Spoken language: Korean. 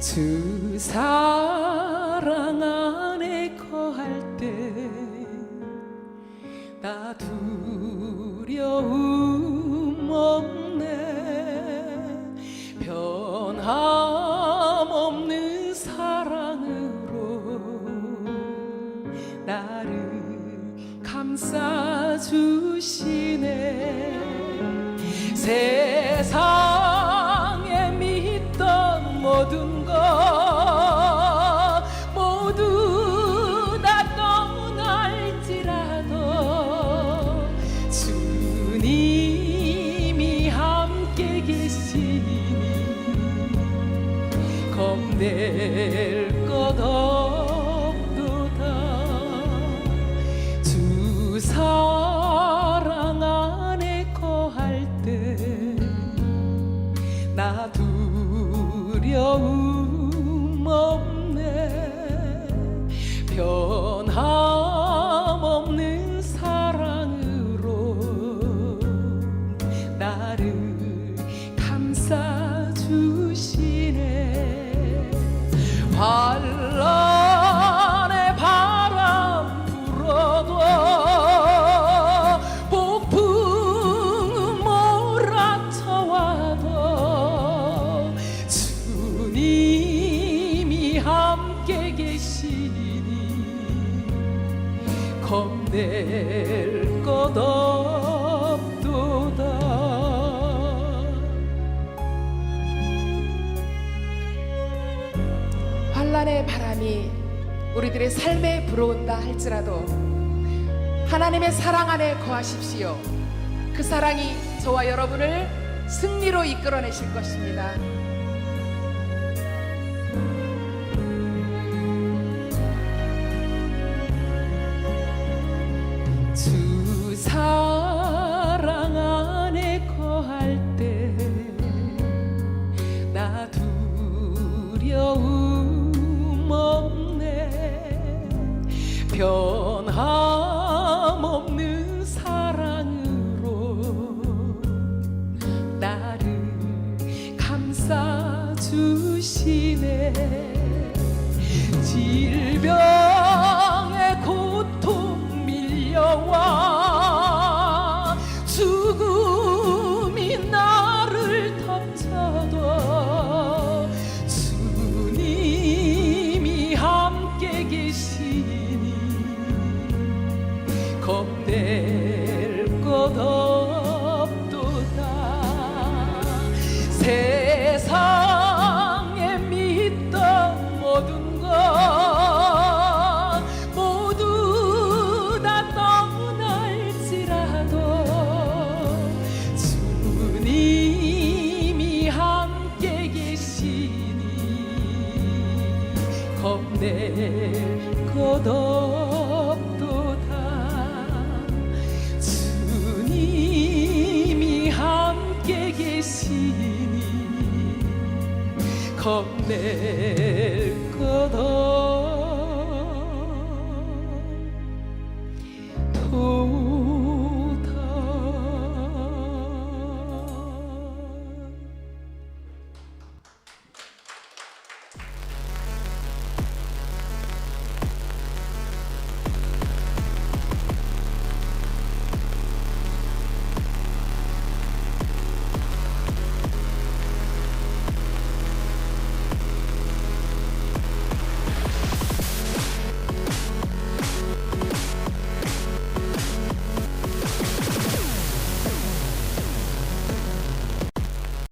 두 사랑 안에 거할 때 나 두려움 없 세상에 믿던 모든 것 모두 다 떠날지라도 주님이 함께 계시니 겁낼 것 없 두려움 계시니 겁낼 것 없도다 환란의 바람이 우리들의 삶에 불어온다 할지라도 하나님의 사랑 안에 거하십시오. 그 사랑이 저와 여러분을 승리로 이끌어내실 것입니다. 두려움 없네. 변함없는 사랑으로 나를 감싸주시네. 질병의 고통 밀려와 죽음 계시니 겁낼 것 없도다 주님이 함께 계시니 겁낼 것 없도다